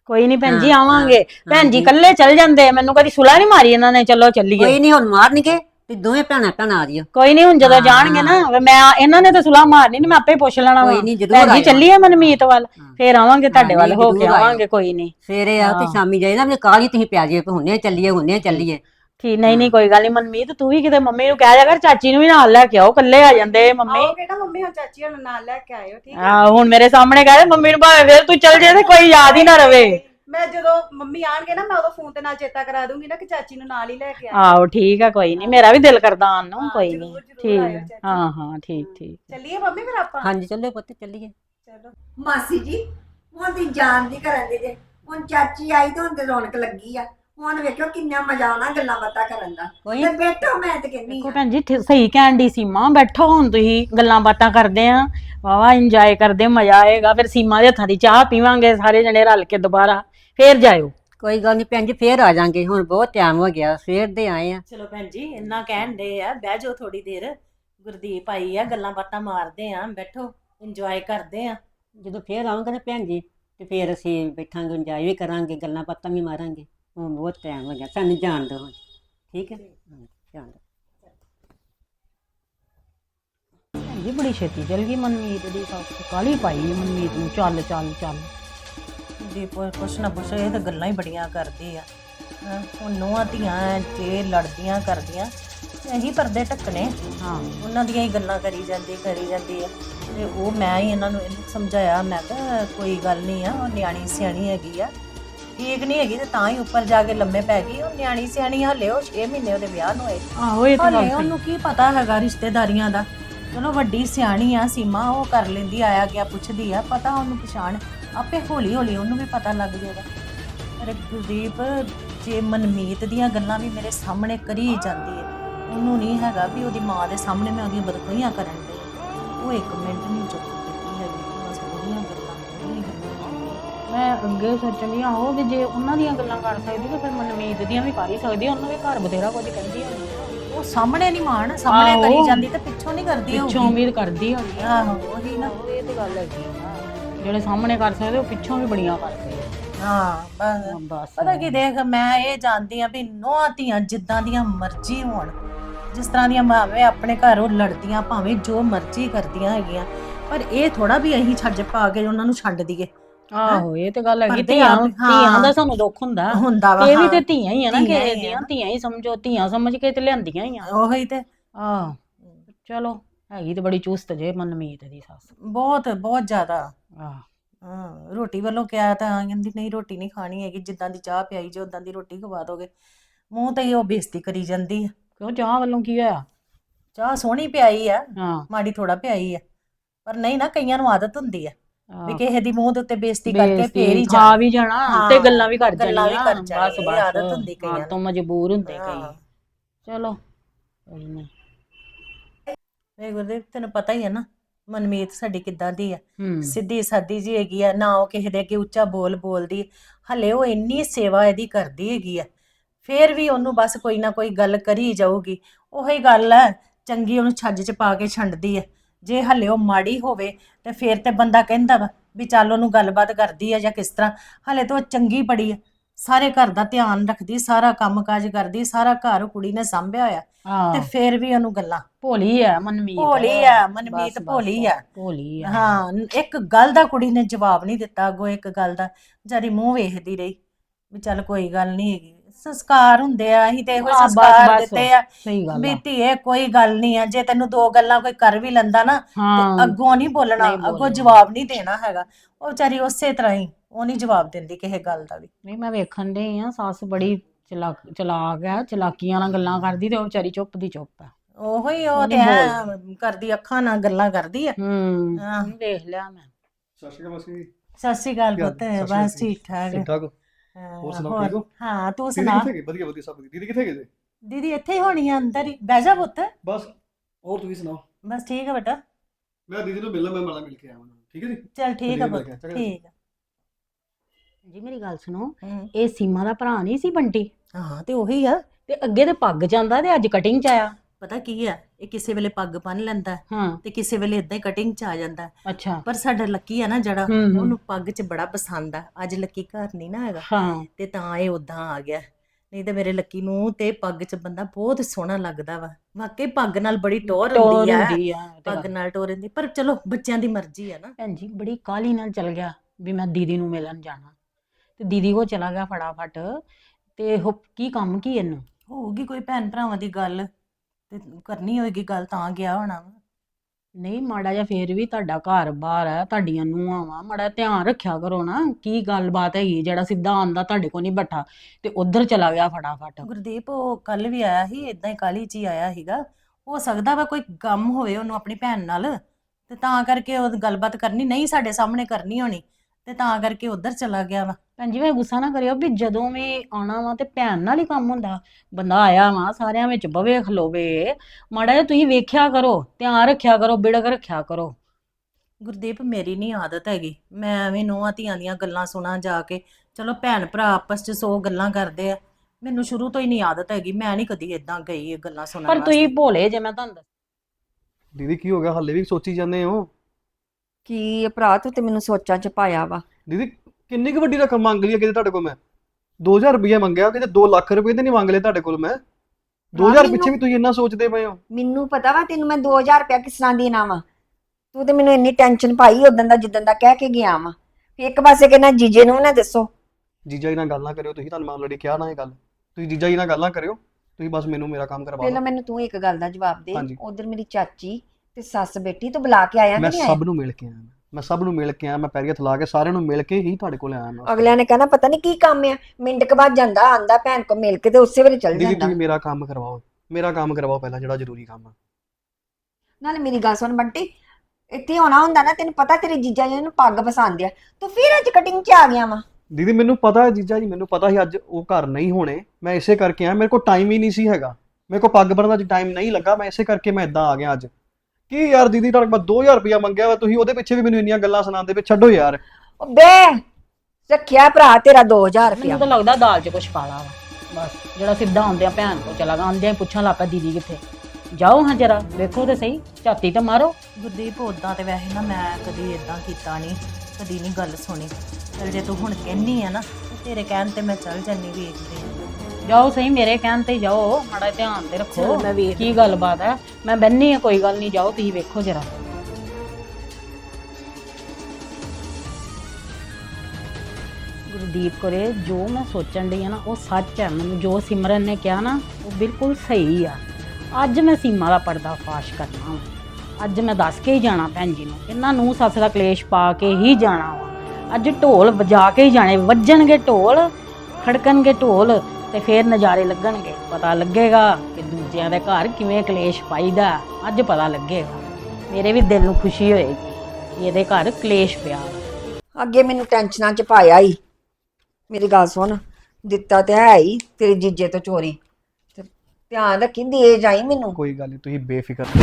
ਕੋਈ ਨਹੀਂ ਭੈਣ ਜੀ ਆਵਾਂਗੇ ਭੈਣ ਜੀ। ਇਕੱਲੇ ਚੱਲ ਜਾਂਦੇ ਮੈਨੂੰ ਕਦੀ ਸੁਲਾ ਨਹੀਂ ਮਾਰੀ ਇਹਨਾਂ ਨੇ ਚਲੋ ਚੱਲੀਏ ਕੋਈ ਨਹੀਂ ਹੁਣ ਮਾਰਨਗੇ ਤੇ ਦੋਵੇਂ ਭੈਣਾਂ ਭੈਣਾਂ ਆ ਜਿਓ ਕੋਈ ਨਹੀਂ ਹੁਣ ਜਦੋਂ। ਜਾਣਗੇ ਨਾ ਮੈਂ ਇਹਨਾਂ ਨੇ ਤਾਂ ਸੁਲਾ ਮਾਰਨੀ ਨਹੀਂ ਮੈਂ ਆਪੇ ਪੁੱਛ ਲੈਣਾ ਵਾ ਕੋਈ ਨੀ, ਜ਼ਰੂਰ ਭੈਣ ਜੀ ਆਇਓ। ਚੱਲੀਏ ਮਨਮੀਤ ਵੱਲ। ਫੇਰ ਆਵਾਂਗੇ ਤੁਹਾਡੇ ਵੱਲ ਹੋ ਕੇ ਜ਼ਰੂਰ ਆਇਓ। ਆਵਾਂਗੇ ਕੋਈ ਨਹੀਂ ਸਵੇਰੇ ਆ ਤੇ। ਸ਼ਾਮੀ ਜਾਈਦਾ ਮੈਨੂੰ ਕਾਹਲੀ ਤੁਸੀਂ ਪਿਆ ਜਿਓ ਵੀ ਹੁਣੇ ਚੱਲੀਏ ਹੁਣੇ ਚੱਲੀਏ ਠੀਕ ਨਹੀਂ ਨਹੀਂ ਕੋਈ ਗੱਲ ਨਹੀਂ ਮਨਮੀਤ ਤੂੰ ਵੀ ਕਿਤੇ ਮੰਮੀ ਨੂੰ ਕਹਿ ਜਾ ਕਰ ਚਾਚੀ ਨੂੰ ਵੀ ਨਾਲ ਲੈ ਕੇ ਆਓ ਇਕੱਲੇ ਆ ਜਾਂਦੇ ਮੰਮੀ। ਆਓਗੇ ਨਾ ਮੰਮੀ ਹੁਣ ਚਾਚੀ ਹੁਣ ਨਾਲ ਲੈ ਕੇ ਆਇਓ ਠੀਕ ਹੈ? ਆ ਹੁਣ ਮੇਰੇ ਸਾਹਮਣੇ ਕਹੇ ਮੰਮੀ ਨੂੰ ਭਾਵੇਂ ਫੇਰ ਤੂੰ ਚੱਲ ਜੇ ਤੇ ਕੋਈ ਯਾਦ ਹੀ ਨਾ ਰਵੇ। ਮੈਂ ਜਦੋਂ ਮੰਮੀ ਆਣਗੇ ਨਾ ਮੈਂ ਉਦੋਂ ਫੋਨ ਤੇ ਨਾਲ ਚੇਤਾ ਕਰਾ ਦੂੰਗੀ ਨਾ ਕਿ ਚਾਚੀ ਨੂੰ ਨਾਲ ਹੀ ਲੈ ਕੇ ਆ ਆਹੋ ਠੀਕ ਆ ਕੋਈ ਨਹੀਂ ਮੇਰਾ ਵੀ ਦਿਲ ਕਰਦਾ ਆਉਣ ਨੂੰ ਹਾਂ, ਕੋਈ ਨਹੀਂ ਆਇਓ ਠੀਕ। ਹਾਂ ਹਾਂ ਠੀਕ ਠੀਕ ਚੱਲੀਏ ਮੰਮੀ ਫਿਰ ਆਪਾਂ? ਹਾਂਜੀ ਚੱਲੇ ਪੁੱਤ ਚੱਲੀਏ। ਚਲੋ। ਮਾਸੀ ਜੀ ਹੁਣ ਦੀ ਜਾਨ ਦੀ ਕਰਨ ਦੇ ਜੇ। ਹੁਣ ਚਾਚੀ ਆਈ ਤੇ ਹੁਣ ਤੇ ਰੌਣਕ ਲੱਗੀ ਆ। ਹੁਣ ਵੇਖੋ ਕਿੰਨਾ ਮਜ਼ਾ ਆਉਣਾ ਗੱਲਾਂ ਬਾਤਾਂ ਕਰਨ ਦਾ। ਕੋਈ ਤੇ ਬੈਠੋ ਮੈਂ ਤੇ ਕਹਿੰਨੀ ਦੇਖੋ ਆ ਭੈਣ ਜੀ ਠੀ- ਸਹੀ ਕਹਿਣ ਦੀ ਸੀਮਾ ਬੈਠੋ ਹੁਣ ਤੁਸੀਂ ਗੱਲਾਂ ਬਾਤਾਂ ਕਰਦੇ ਆ। ਵਾਵਾ ਇੰਜੋਏ ਕਰਦੇ ਮਜ਼ਾ ਆਏਗਾ। ਫਿਰ ਸੀਮਾ ਦੇ ਹੱਥਾਂ ਦੀ ਚਾਹ ਪੀਵਾਂਗੇ ਸਾਰੇ ਜਣੇ ਰਲ ਕੇ ਦੁਬਾਰਾ। ਫੇਰ ਜਾਇਓ। ਕੋਈ ਗੱਲ ਨਹੀਂ ਭੈਣ ਜੀ ਫੇਰ ਆ ਜਾਾਂਗੇ। ਹੁਣ ਬਹੁਤ ਟਾਈਮ ਹੋ ਗਿਆ ਸਵੇਰ ਦੇ ਆਏ ਆ। ਚਲੋ ਭੈਣ ਜੀ ਇੰਨਾ ਕਹਿਣ ਦੇ ਆ ਬਹਿ ਜਾਓ ਥੋੜੀ ਦੇਰ। ਗੁਰਦੀਪ ਆਈ ਆ ਗੱਲਾਂ ਬਾਤਾਂ ਮਾਰਦੇ ਆ ਬੈਠੋ ਇੰਜੋਏ ਕਰਦੇ ਆ। ਜਦੋਂ ਫੇਰ ਆਵਾਂਗੇ ਨਾ ਭੈਣ ਜੀ ਤੇ ਫੇਰ ਅਸੀਂ ਬੈਠਾਂਗੇ ਇੰਜੋਏ ਵੀ ਕਰਾਂਗੇ ਗੱਲਾਂ ਬਾਤਾਂ ਵੀ ਮਾਰਾਂਗੇ। ਹੁਣ ਬਹੁਤ ਟਾਈਮ ਹੋ ਗਿਆ ਸਾਨੂੰ ਜਾਣ ਦਿਓ ਹੁਣ ਠੀਕ ਹੈ? ਹਾਂ, ਜਾਣ ਦਿਓ। ਭੈਣ ਜੀ ਬੜੀ ਛੇਤੀ ਚਲ ਗਈ ਮਨਮੀਤ ਦੀ ਸੱਸ ਕਾਲੀ ਪਾਈ ਮਨਮੀਤ ਨੂੰ ਚੱਲ ਚੱਲ ਚੱਲ। ਦੀਪ ਕੁਛ ਨਾ ਪੁੱਛ ਇਹ ਤਾਂ ਗੱਲਾਂ ਹੀ ਬੜੀਆਂ ਕਰਦੀ ਆ। ਹਾਂ, ਹੁਣ ਨੂੰਹਾਂ ਧੀਆਂ ਜੇ ਲੜਦੀਆਂ ਕਰਦੀਆਂ ਇਹੀ ਪਰਦੇ ਢੱਕਣੇ। ਹਾਂ। ਉਹਨਾਂ ਦੀਆਂ ਹੀ ਗੱਲਾਂ ਕਰੀ ਜਾਂਦੀ ਕਰੀ ਜਾਂਦੀ ਆ। ਤੇ ਉਹ ਮੈਂ ਹੀ ਇਹਨਾਂ ਨੂੰ ਇਹਨੂੰ ਸਮਝਾਇਆ ਮੈਂ ਕਿਹਾ ਕੋਈ ਗੱਲ ਨਹੀਂ ਆ ਉਹ ਨਿਆਣੀ ਸਿਆਣੀ ਹੈਗੀ ਆ। ਠੀਕ ਨਹੀਂ ਹੈਗੀ ਤੇ ਤਾਂ ਹੀ ਉੱਪਰ ਜਾ ਕੇ ਲੰਮੇ ਪੈ ਗਈ। ਉਹ ਨਿਆਣੀ ਸਿਆਣੀ ਹਲੇ ਉਹ 6 ਮਹੀਨੇ ਉਹਦੇ ਵਿਆਹ ਨੂੰ ਹੋਏ। ਆਹੋ ਇਹ ਤਾਂ ਗੱਲ ਹਲੇ ਉਹਨੂੰ ਕੀ ਪਤਾ ਹੈਗਾ ਰਿਸ਼ਤੇਦਾਰੀਆਂ ਦਾ। ਚਲੋ ਵੱਡੀ ਸਿਆਣੀ ਆ ਸੀਮਾ ਉਹ ਕਰ ਲੈਂਦੀ ਆਇਆ ਗਿਆ ਪੁੱਛਦੀ ਆ ਪਤਾ ਉਹਨੂੰ ਪਛਾਣ। ਆਪੇ ਹੌਲੀ ਹੌਲੀ ਉਹਨੂੰ ਵੀ ਪਤਾ ਲੱਗ ਜਾਏਗਾ। ਅਰੇ ਗੁਰਦੀਪ ਜੇ ਮਨਮੀਤ ਦੀਆਂ ਗੱਲਾਂ ਵੀ ਮੇਰੇ ਸਾਹਮਣੇ ਕਰੀ ਜਾਂਦੀ ਹੈ ਉਹਨੂੰ ਨਹੀਂ ਹੈਗਾ ਵੀ ਉਹਦੀ ਮਾਂ ਦੇ ਸਾਹਮਣੇ ਮੈਂ ਉਹਦੀਆਂ ਬਦਖੋਈਆਂ ਕਰਨ ਦੇ ਉਹ ਇੱਕ ਮਿੰਟ ਨਹੀਂ ਚੁੱਪ ਮੈਂ ਅੱਗੇ ਸੋਚਣੀ ਆਹੋ ਕਿ ਜੇ ਉਹਨਾਂ ਦੀਆਂ ਗੱਲਾਂ ਕਰ ਸਕਦੀ ਤਾਂ ਫਿਰ ਮਨਮੀਤ ਦੀਆਂ ਵੀ ਕਰ ਹੀ ਸਕਦੀ ਉਹਨੂੰ ਵੀ ਘਰ ਬਥੇਰਾ ਕੁਝ ਕਹਿੰਦੀ ਹੋਣੀ ਉਹ ਸਾਹਮਣੇ ਨਹੀਂ ਮਾਣ ਸਾਹਮਣੇ ਆਹੋ। ਕਰੀ ਜਾਂਦੀ ਤੇ ਪਿੱਛੋਂ ਨਹੀਂ ਕਰਦੀ ਪਿੱਛੋਂ ਹੋਊਗੀ ਉਮੀਦ ਕਰਦੀ ਹੋਣੀ ਆ। ਆਹੋ। ਉਹੀ ਨਾ ਇਹ ਤੇ ਗੱਲ ਹੈਗੀ ਆ ਜਿਹੜੇ ਸਾਹਮਣੇ ਕਰ ਸਕਦੇ ਉਹ ਪਿੱਛੋਂ ਵੀ ਬੜੀਆਂ ਕਰਦੇ ਹਾਂ ਬਸ। ਆ ਬਸ। ਪਤਾ ਕੀ ਦੇਖ ਮੈਂ ਇਹ ਜਾਣਦੀ ਆ ਵੀ ਨੋਹਾਂ ਧੀਆਂ ਜਿੱਦਾਂ ਦੀਆਂ ਮਰਜ਼ੀ ਹੋਣ ਜਿਸ ਤਰ੍ਹਾਂ ਦੀਆਂ ਭਾਵੇਂ ਆਪਣੇ ਘਰ ਉਹ ਲੜਦੀਆਂ ਭਾਵੇਂ ਜੋ ਮਰਜ਼ੀ ਕਰਦੀਆਂ ਹੈਗੀਆਂ ਪਰ ਇਹ ਥੋੜਾ ਵੀ ਅਸੀਂ ਛੱਜ ਪਾ ਕੇ ਉਹਨਾਂ ਨੂੰ ਛੱਡ ਦਈਏ। ਆਹੋ ਇਹ ਤੇ ਗੱਲ ਹੈਗੀ ਧੀਆਂ ਧੀਆਂ- ਦਾ। ਸਾਨੂੰ ਦੁੱਖ ਹੁੰਦਾ। ਹੁੰਦਾ ਵਾ ਇਹ ਵੀ। ਤੇ ਧੀਆਂ ਹੀ ਆ ਨਾ ਕਿ ਦੀਆਂ। ਧੀਆਂ ਹੀ ਸਮਝੋ ਧੀਆਂ ਸਮਝ ਕੇ ਤੇ ਲਿਆਂਦੀਆਂ ਹੀ ਆ। ਉਹੀ ਤੇ। ਆਹ ਚਲੋ ਹੈਗੀ ਤੇ ਬੜੀ ਚੁਸਤ ਜੇ ਮਨਮੀਤ ਦੀ ਸੱਸ। ਬਹੁਤ ਬਹੁਤ ਜ਼ਿਆਦਾ। ਆਹ। ਹਾਂ ਰੋਟੀ ਵੱਲੋਂ ਕਿਹਾ ਤਾਂ ਕਹਿੰਦੀ ਨਹੀਂ ਰੋਟੀ ਨਹੀਂ ਖਾਣੀ ਹੈਗੀ ਜਿੱਦਾਂ ਦੀ ਚਾਹ ਪਿਆਈ ਜੇ ਉਦਾਂ ਦੀ ਰੋਟੀ ਖਵਾ ਦੋਗੇ। ਮੂੰਹ ਤੇ ਹੀ ਉਹ ਬੇਇੱਜ਼ਤੀ ਕਰੀ ਜਾਂਦੀ ਆ। ਕਿਉਂ ਚਾਹ ਵੱਲੋਂ ਕੀ ਹੋਇਆ? ਚਾਹ ਸੋਹਣੀ ਪਿਆਈ ਆ ਹਾਂ। ਮਾੜੀ ਥੋੜਾ ਪਿਆਈ ਆ। ਪਰ ਨਹੀਂ ਨਾ ਕਈਆਂ ਨੂੰ ਆਦਤ ਹੁੰਦੀ ਆ। ਵੀ ਕਿਸੇ ਦੀ ਮੂੰਹ ਦੇ ਉੱਤੇ ਬੇਇੱਜ਼ਤੀ ਕਰਕੇ ਫੇਰ ਹੀ ਜਾ ਵੀ ਜਾਣਾ ਤੇ ਗੱਲਾਂ ਵੀ ਕਰ ਗੱਲਾਂ ਵੀ ਜਾਣੀਆਂ। ਕਰ ਬਸ ਜਾਣੀਆਂ, ਬਸ ਇਹ ਆਦਤ ਹੁੰਦੀ ਕਈਆਂ ਆਦਤ ਤੋਂ ਮਜਬੂਰ ਹੁੰਦੇ। ਕਈ। ਚਲੋ ਕੋਈ ਨਹੀਂ ਗੁਰਦੇਵ ਤੈਨੂੰ ਪਤਾ ਹੀ ਹੈ ਨਾ ਮਨਮੀਤ ਸਾਡੀ ਕਿੱਦਾਂ ਦੀ ਆ। ਸਿੱਧੀ ਸਾਦੀ ਜੀ ਹੈਗੀ ਆ ਨਾ ਉਹ ਕਿਸੇ ਦੇ ਅੱਗੇ ਉੱਚਾ ਬੋਲ ਬੋਲਦੀ। ਹਲੇ ਉਹ ਇੰਨੀ ਸੇਵਾ ਇਹਦੀ ਕਰਦੀ ਹੈਗੀ ਆ। ਫੇਰ ਵੀ ਉਹਨੂੰ ਬਸ ਕੋਈ ਨਾ ਕੋਈ ਗੱਲ ਕਰੀ ਜਾਊਗੀ। ਉਹੀ ਗੱਲ ਹੈ ਚੰਗੀ ਉਹਨੂੰ ਛੱਜ ਚ ਪਾ ਕੇ ਛੰਡਦੀ ਹੈ ਜੇ ਹਲੇ ਉਹ ਮਾੜੀ ਹੋਵੇ ਤੇ ਫੇਰ ਤੇ ਬੰਦਾ ਕਹਿੰਦਾ ਵਾ ਵੀ ਚੱਲ ਉਹਨੂੰ ਗੱਲਬਾਤ ਕਰਦੀ ਆ ਜਾਂ ਕਿਸ ਤਰ੍ਹਾਂ। ਹਲੇ ਤਾਂ ਉਹ ਚੰਗੀ ਬੜੀ ਆ। ਸਾਰੇ ਘਰ ਦਾ ਧਿਆਨ ਰੱਖਦੀ ਸਾਰਾ ਕੰਮਕਾਜ ਕਰਦੀ ਸਾਰਾ ਘਰ ਕੁੜੀ ਨੇ ਸੰਭਿਆ ਹੋਇਆ। ਤੇ ਹਾਂ। ਫੇਰ ਵੀ ਉਹਨੂੰ ਗੱਲਾਂ। ਭੋਲੀ ਆ ਮਨਮੀਤ। ਭੋਲੀ ਆ, ਮਨਮੀਤ ਬਸ, ਬਸ, ਭੋਲੀ ਆ। ਭੋਲੀ ਆ। ਹਾਂ ਇੱਕ ਗੱਲ ਦਾ ਕੁੜੀ ਨੇ ਜਵਾਬ ਨਹੀਂ ਦਿੱਤਾ ਅੱਗੋਂ ਇੱਕ ਗੱਲ ਦਾ। ਵਿਚਾਰੀ ਮੂੰਹ ਵੇਖਦੀ ਰਹੀ ਵੀ ਚੱਲ ਕੋਈ ਗੱਲ ਨਹੀਂ ਹੈਗੀ। ਸੰਸਕਾਰ ਹੁੰਦੇ ਆ ਅਸੀਂ ਤੇ ਇਹੋ ਹੀ ਹਾਂ, ਬਸ, ਸੰਸਕਾਰ ਬਸ। ਦਿੱਤੇ ਆ ਸਹੀ ਗੱਲ ਵੀ ਆ ਧੀਏ ਕੋਈ ਗੱਲ ਨਹੀਂ ਆ ਜੇ ਤੈਨੂੰ ਦੋ ਗੱਲਾਂ ਕੋਈ ਕਰ ਵੀ ਲੈਂਦਾ ਨਾ ਤੇ ਹਾਂ ਅੱਗੋਂ ਨਹੀਂ ਬੋਲਣਾ ਨਹੀਂ ਅੱਗੋਂ। ਜਵਾਬ ਨਹੀਂ ਦੇਣਾ ਹੈਗਾ ਉਹ ਵਿਚਾਰੀ ਉਸੇ ਤਰ੍ਹਾਂ ਹੀ ਉਹ ਨਹੀਂ ਜਵਾਬ ਦਿੰਦੀ ਕਿਸੇ ਗੱਲ ਦਾ ਵੀ ਨਹੀਂ ਮੈਂ ਵੇਖਣ ਦੇ ਆ ਸੱਸ ਬੜੀ ਚਲਾਕ ਚਲਾਕ ਆ ਚਲਾਕੀਆਂ ਨਾਲ ਗੱਲਾਂ ਕਰਦੀ ਤੇ ਉਹ ਵਿਚਾਰੀ ਚੁੱਪ ਦੀ ਚੁੱਪ ਆ ਉਹੋ ਹੀ ਉਹ ਉਹ ਤੇ ਐਂ ਕਰਦੀ ਅੱਖਾਂ ਨਾਲ ਗੱਲਾਂ ਕਰਦੀ ਆ ਹੂੰ ਹਾਂ। ਦੇਖ ਲਿਆ ਮੈਂ ਸਤਿ ਸ਼੍ਰੀ ਅਕਾਲ ਮਾਸੀ ਜੀ ਸਤਿ ਸ਼੍ਰੀ ਅਕਾਲ ਕੀ ਹਾਲ? ਪੁੱਤ ਸਤਿ ਸ਼੍ਰੀ ਬਸ ਅਕਾਲ। ਠੀਕ ਠਾਕ ਠੀਕ ਠਾਕ ਹੋ? ਹਾਂ, ਹੋਰ। ਸੁਣਾਓ, ਠੀਕ ਹੋ? ਹਾਂ ਤੂੰ ਦੀਦੀ ਸੁਣਾ। ਕਿੱਥੇ ਗਏ? ਵਧੀਆ ਵਧੀਆ ਸਭ ਵਧੀਆ। ਦੀਦੀ ਕਿੱਥੇ ਗਏ ਜੀ? ਦੀਦੀ ਇੱਥੇ ਹੀ ਹੋਣੀ ਆ ਅੰਦਰ ਹੀ। ਬਹਿ ਜਾ ਪੁੱਤ। ਬਸ ਹੋਰ ਤੁਸੀਂ ਸੁਣਾਓ? ਬਸ ਠੀਕ ਆ ਬੇਟਾ। ਮੈਂ ਦੀਦੀ ਨੂੰ ਮਿਲਣਾ ਮੈਂ ਮਾਲਾ ਮਿਲ ਕੇ ਆਇਆ ਉਹਨਾਂ ਨੂੰ ਠੀਕ ਹੈ ਜੀ? ਚਲ ਠੀਕ ਆ ਪੁੱਤ। ਠੀਕ ਆ। ਜੀ ਮੇਰੀ ਗੱਲ ਸੁਣੋ। ਹਮ, ਇਹ ਸੀਮਾ ਦਾ ਭਰਾ ਨਹੀਂ ਸੀ ਬੰਟੀ? ਹਾਂ ਤੇ ਉਹੀ ਆ। ਤੇ ਅੱਗੇ ਤੇ ਪੱਗ ਜਾਂਦਾ ਤੇ ਅੱਜ ਕਟਿੰਗ ਚ ਆਇਆ। ਪਤਾ ਕੀ ਆ? ਇਹ ਕਿਸੇ ਵੇਲੇ ਪੱਗ ਬੰਨ ਲੈਂਦਾ ਹੈ ਹਾਂ। ਤੇ ਕਿਸੇ ਵੇਲੇ ਇਦਾਂ ਹੀ ਕਟਿੰਗ ਚ ਆ ਜਾਂਦਾ ਹੈ। ਅੱਛਾ। ਪਰ ਸਾਡਾ ਲੱਕੀ ਆ ਨਾ ਜਿਹੜਾ। ਉਹਨੂੰ ਪੱਗ ਚ ਬੜਾ ਪਸੰਦ ਆ। ਅੱਜ ਲੱਕੀ ਘਰ ਨਹੀਂ ਨਾ ਹੈਗਾ। ਹਾਂ। ਤੇ ਤਾਂ ਇਹ ਉਦਾਂ ਆ ਗਿਆ। ਨਹੀਂ ਤੇ ਮੇਰੇ ਲੱਕੀ ਨੂੰ ਤੇ ਪੱਗ ਚ ਬੰਦਾ ਬਹੁਤ ਸੋਹਣਾ ਲੱਗਦਾ ਵਾ। ਵਾਕਈ ਪੱਗ ਨਾਲ ਬੜੀ ਟੋਰ ਟੋਰ ਹੁੰਦੀ ਆ। ਹੁੰਦੀ ਆ ਤੇ ਪੱਗ ਨਾਲ ਟੋਰ ਹੁੰਦੀ। ਪਰ ਚਲੋ ਬੱਚਿਆਂ ਦੀ ਮਰਜ਼ੀ ਆ ਨਾ। ਭੈਣ ਜੀ ਬੜੀ ਕਾਲੀ ਨਾਲ ਚਲ ਗਿਆ ਵੀ ਮੈਂ ਦੀਦੀ ਨੂੰ ਮਿਲਣ ਜਾਣਾ। ਤੇ ਦੀਦੀ ਕੋ ਚਲਾ ਗਿਆ ਫਟਾਫਟ। ਤੇ ਉਹ ਕੀ ਕੰਮ ਕੀ ਇਹਨੂੰ? ਹੋਊਗੀ ਕੋਈ ਭੈਣ ਭਰਾਵਾਂ ਦੀ ਗੱਲ। ਤੇ ਕਰਨੀ ਹੋਏਗੀ ਗੱਲ ਤਾਂ ਗਿਆ ਹੋਣਾ ਵਾ। ਨਹੀਂ ਮਾੜਾ ਜਿਹਾ ਫੇਰ ਵੀ ਤੁਹਾਡਾ ਘਰ ਬਾਹਰ ਹੈ ਤੁਹਾਡੀਆਂ ਨੂੰਹਾਂ ਵਾ ਮਾੜਾ ਜਿਹਾ ਧਿਆਨ ਰੱਖਿਆ ਕਰੋ ਨਾ ਕੀ ਗੱਲਬਾਤ ਹੈਗੀ ਜਿਹੜਾ ਸਿੱਧਾ ਆਂਦਾ ਤੁਹਾਡੇ ਕੋ ਨਹੀਂ ਬੈਠਾ ਤੇ ਉਧਰ ਚਲਾ ਗਿਆ ਫਟਾਫਟ। ਗੁਰਦੀਪ ਉਹ ਕੱਲ ਵੀ ਆਇਆ ਸੀ ਇਦਾਂ ਹੀ ਕਾਲੀ ਚ ਹੀ ਆਇਆ ਸੀਗਾ। ਹੋ ਸਕਦਾ ਵਾ ਕੋਈ ਕੰਮ ਹੋਵੇ ਉਹਨੂੰ ਆਪਣੀ ਭੈਣ ਨਾਲ ਤੇ ਤਾਂ ਕਰਕੇ ਉਹ ਗੱਲਬਾਤ ਕਰਨੀ ਨਹੀਂ ਸਾਡੇ ਸਾਹਮਣੇ ਕਰਨੀ ਹੋਣੀ ਤੇ ਤਾਂ ਕਰਕੇ ਉਧਰ ਚਲਾ ਗਿਆ ਵਾ। ਭੈਣ ਜੀ ਮੈਂ ਗੁੱਸਾ ਨਾ ਕਰਿਓ ਵੀ ਜਦੋਂ ਵੀ ਆਉਣਾ ਵਾ ਤੇ ਭੈਣ ਨਾਲ ਹੀ ਕੰਮ ਹੁੰਦਾ। ਬੰਦਾ ਆਇਆ ਵਾ ਸਾਰਿਆਂ ਵਿੱਚ ਬਵੇ ਖਲੋਵੇ। ਮਾੜਾ ਜਿਹਾ ਤੁਸੀਂ ਵੇਖਿਆ ਕਰੋ ਧਿਆਨ ਰੱਖਿਆ ਕਰੋ ਬਿੜਕ ਰੱਖਿਆ ਕਰੋ। ਗੁਰਦੀਪ ਮੇਰੀ ਨਹੀਂ ਆਦਤ ਹੈਗੀ। ਮੈਂ ਐਵੇਂ ਨੂੰਹਾਂ ਧੀਆਂ ਦੀਆਂ ਗੱਲਾਂ ਸੁਣਾ ਜਾ ਕੇ। ਚਲੋ ਭੈਣ ਭਰਾ ਆਪਸ ਚ ਸੌ ਗੱਲਾਂ ਕਰਦੇ ਆ। ਮੈਨੂੰ ਸ਼ੁਰੂ ਤੋਂ ਹੀ ਨਹੀਂ ਆਦਤ ਹੈਗੀ। ਮੈਂ ਨਹੀਂ ਕਦੀ ਇਦਾਂ ਗਈ ਇਹ ਗੱਲਾਂ ਸੁਣਨ ਪਰ ਤੁਸੀਂ। ਭੋਲੇ ਜੇ ਮੈਂ ਤੁਹਾਨੂੰ ਦੱਸ ਦੀਦੀ ਕੀ ਹੋ ਗਿਆ? ਹਾਲੇ ਵੀ ਸੋਚੀ ਜਾਂਦੇ ਹੋ? ਕੀ ਭਰਾ ਤੂੰ ਤੇ ਮੈਨੂੰ ਸੋਚਾਂ ਚ ਪਾਇਆ ਵਾ? ਦੀਦੀ ਕਿੰਨੀ ਕੁ ਵੱਡੀ ਰਕਮ ਮੰਗ ਲਈ ਹੈ ਕਿਤੇ ਤੁਹਾਡੇ ਕੋਲ ਮੈਂ? 2000 ਰੁਪਏ ਮੰਗਿਆ ਕਿਤੇ 2 ਲੱਖ ਰੁਪਏ ਤੇ ਨਹੀਂ ਮੰਗ ਲਏ ਤੁਹਾਡੇ ਕੋਲ ਮੈਂ। 2000 ਮੈਨੂੰ- ਪਿੱਛੇ ਵੀ ਤੁਸੀਂ ਇੰਨਾ ਸੋਚਦੇ ਪਏ ਹੋ। ਮੈਨੂੰ ਪਤਾ ਵਾ ਤੈਨੂੰ ਮੈਂ 2000 ਰੁਪਇਆ ਕਿਸ ਤਰ੍ਹਾਂ ਦੇਣਾ ਵਾ। ਤੂੰ ਤੇ ਮੈਨੂੰ ਇੰਨੀ ਟੈਨਸ਼ਨ ਪਾਈ ਉਦੋਂ ਦਾ ਜਿੱਦਣ ਦਾ ਕਹਿ ਕੇ ਗਿਆ ਵਾ। ਇੱਕ ਪਾਸੇ ਕਹਿੰਦਾ ਜੀਜੇ ਨੂੰ ਵੀ ਨਾ ਦੱਸੋ। ਜੀਜਾ ਜੀ ਨਾਲ ਗੱਲ ਨਾ ਕਰਿਓ ਤੁਸੀਂ ਤੁਹਾਨੂੰ ਮੈਂ ਆਲਰੇਡੀ ਕਿਹਾ ਨਾ ਇਹ ਗੱਲ। ਤੁਸੀਂ ਜੀਜਾ ਜੀ ਨਾਲ ਗੱਲ ਨਾ ਕਰਿਓ ਤੁਸੀਂ ਬਸ ਮੈਨੂੰ ਮੇਰਾ ਕੰਮ ਕਰਵਾ ਪਹਿਲਾਂ ਦਿਓ ਮੈਨੂੰ ਤੂੰ ਇੱਕ ਗੱਲ ਦਾ ਜਵਾਬ ਦੇ। ਹਾਂਜੀ। ਉਧਰ ਮੇਰੀ ਚਾਚੀ ਤੇ ਸੱਸ ਬੇਟੀ ਤੂੰ ਬੁਲਾ ਕੇ ਆਇਆ ਕਿ ਮੈਂ ਨਹੀਂ ਆਇਆ ਸਭ ਨੂੰ ਮਿਲ ਕੇ ਆਇਆ ਮੈਂ। ਸਭ ਨੂੰ ਮਿਲ ਕੇ ਆਇਆ ਮੈਂ ਪੈਰੀਂ ਹੱਥ ਲਾ ਕੇ ਸਾਰਿਆਂ ਨੂੰ ਮਿਲ ਕੇ ਹੀ ਤੁਹਾਡੇ ਕੋਲ ਆਇਆ ਮੈਂ। ਅਗਲਿਆਂ ਨੇ ਕਹਿਣਾ ਪਤਾ ਨਹੀਂ ਕੀ ਕੰਮ ਆ ਮਿੰਟ ਕੁ ਬਾਅਦ ਜਾਂਦਾ ਆਂਦਾ ਭੈਣ ਕੋ ਮਿਲ ਕੇ ਤੇ ਉਸੇ ਵੇਲੇ ਚੱਲ ਦੀਦੀ ਜਾਂਦਾ। ਤੁਸੀਂ ਮੇਰਾ ਕੰਮ ਕਰਵਾਓ ਮੇਰਾ ਕੰਮ ਕਰਵਾਓ ਪਹਿਲਾਂ ਜਿਹੜਾ ਜ਼ਰੂਰੀ ਕੰਮ ਆ। ਨਾਲੇ ਮੇਰੀ ਗੱਲ ਸੁਣ ਬੰਟੀ ਇੱਥੇ ਆਉਣਾ ਹੁੰਦਾ ਨਾ ਤੈਨੂੰ ਪਤਾ ਤੇਰੇ ਜੀਜਾ ਜੀ ਨੂੰ ਪੱਗ ਪਸੰਦ ਆ ਤੂੰ ਫਿਰ ਅੱਜ ਕਟਿੰਗ ਚ ਆ ਗਿਆ ਵਾ। ਦੀਦੀ ਮੈਨੂੰ ਪਤਾ ਹੈ ਜੀਜਾ ਜੀ ਮੈਨੂੰ ਪਤਾ ਸੀ ਅੱਜ ਉਹ ਘਰ ਨਹੀਂ ਹੋਣੇ ਮੈਂ ਇਸੇ ਕਰਕੇ ਆ ਮੇਰੇ ਕੋਲ ਟਾਈਮ ਹੀ ਨਹੀਂ ਸੀ ਹੈਗਾ। ਮੇਰੇ ਕੋਲ ਪੱਗ ਬੰਨ੍ਹਣ ਦਾ ਟਾਈਮ ਨਹੀਂ ਲੱਗਾ ਮੈਂ ਇਸੇ ਕਰਕੇ ਮੈਂ ਇਦਾਂ ਆ ਗਿਆ ਅੱਜ। ਕੀ ਯਾਰ ਦੀਦੀ ਤੁਹਾਡੇ ਕੋਲ 2000 ਰੁਪਇਆ ਮੰਗਿਆ ਵਾ ਤੁਸੀਂ ਉਹਦੇ ਪਿੱਛੇ ਵੀ ਮੈਨੂੰ ਇੰਨੀਆਂ ਗੱਲਾਂ ਸੁਣਾਉਂਦੇ ਪਏ ਛੱਡੋ ਯਾਰ। ਬੇ ਰੱਖਿਆ ਭਰਾ ਤੇਰਾ 2000 ਰੁਪਇਆ। ਮੈਨੂੰ ਤਾਂ ਲੱਗਦਾ ਦਾਲ 'ਚ ਕੁਛ ਕਾਲਾ ਵਾ। ਬਸ ਜਿਹੜਾ ਸਿੱਧਾ ਆਉਂਦਿਆਂ ਭੈਣ ਕੋ ਚਲਾ ਗਿਆ ਆਉਂਦਿਆਂ ਹੀ ਪੁੱਛਣ ਲੱਪਾ ਦੀਦੀ ਕਿੱਥੇ? ਜਾਓ ਹਾਂ ਜਰਾ ਵੇਖੋ ਤੇ ਸਹੀ ਝਾਤੀ ਤਾਂ ਮਾਰੋ। ਗੁਰਦੀਪ ਉਦਾਂ ਤੇ ਵੈਸੇ ਨਾ ਮੈਂ ਕਦੀ ਇਦਾਂ ਕੀਤਾ ਨਹੀਂ ਕਦੀ ਨਹੀਂ ਗੱਲ ਸੁਣੀ। ਚਲ ਜੇ ਤੂੰ ਹੁਣ ਕਹਿਨੀ ਆ ਨਾ ਤੇ ਤੇਰੇ ਕਹਿਣ ਤੇ ਮੈਂ ਚੱਲ ਜੰਨੀ ਵੇਖਦੇ ਆ। ਜਾਓ ਸਹੀ ਮੇਰੇ ਕਹਿਣ ਤੇ ਜਾਓ ਮਾੜਾ ਧਿਆਨ ਤੇ ਰੱਖੋ। ਮੈਂ ਵੇਖ ਕੀ ਗੱਲਬਾਤ ਹੈ? ਮੈਂ ਬੰਨੀ ਆ ਕੋਈ ਗੱਲ ਨਹੀਂ ਜਾਓ ਤੁਸੀਂ ਵੇਖੋ ਜਰਾ। ਗੁਰਦੀਪ ਕੋਰੇ ਜੋ ਮੈਂ ਸੋਚਣ ਡਈ ਆ ਨਾ ਉਹ ਸੱਚ ਹੈ। ਮੈਨੂੰ ਜੋ ਸਿਮਰਨ ਨੇ ਕਿਹਾ ਨਾ ਉਹ ਬਿਲਕੁਲ ਸਹੀ ਆ। ਅੱਜ ਮੈਂ ਸੀਮਾ ਦਾ ਪਰਦਾ ਫਾਸ਼ ਕਰਨਾ ਵਾ। ਅੱਜ ਮੈਂ ਦੱਸ ਕੇ ਹੀ ਜਾਣਾ ਭੈਣ ਜੀ ਨੂੰ। ਇਹਨਾਂ ਨੂੰ ਸੱਸ ਦਾ ਕਲੇਸ਼ ਪਾ ਕੇ ਹੀ ਜਾਣਾ ਵਾ। ਅੱਜ ਢੋਲ ਵਜਾ ਕੇ ਹੀ ਜਾਣੇ। ਵੱਜਣਗੇ ਢੋਲ ਖੜਕਣਗੇ ਢੋਲ। ਤੇ ਫੇਰ ਨਜ਼ਾਰੇ ਲੱਗਣਗੇ। ਪਤਾ ਲੱਗੇਗਾ ਕਿ ਦੂਜਿਆਂ ਦੇ ਘਰ ਕਿਵੇਂ ਕਲੇਸ਼ ਪਾਈਦਾ। ਅੱਜ ਪਤਾ ਲੱਗੇਗਾ। ਮੇਰੇ ਵੀ ਦਿਲ ਨੂੰ ਖੁਸ਼ੀ ਹੋਏਗੀ ਇਹਦੇ ਘਰ ਕਲੇਸ਼ ਪਿਆ। ਅੱਗੇ ਮੈਨੂੰ ਟੈਨਸ਼ਨਾਂ ਚ ਪਾਇਆ ਹੀ ਮੇਰੀ ਗੱਲ ਸੁਣ ਦਿੱਤਾ ਤੇ ਹੈ ਹੀ ਤੇਰੇ ਜੀਜੇ ਤੋਂ ਚੋਰੀ। ਤੇ ਧਿਆਨ ਰੱਖੀ ਦੇ ਜਾਈ ਮੈਨੂੰ। ਕੋਈ ਗੱਲ ਨਹੀਂ ਤੁਸੀਂ ਬੇਫਿਕਰ ਰਹੋ।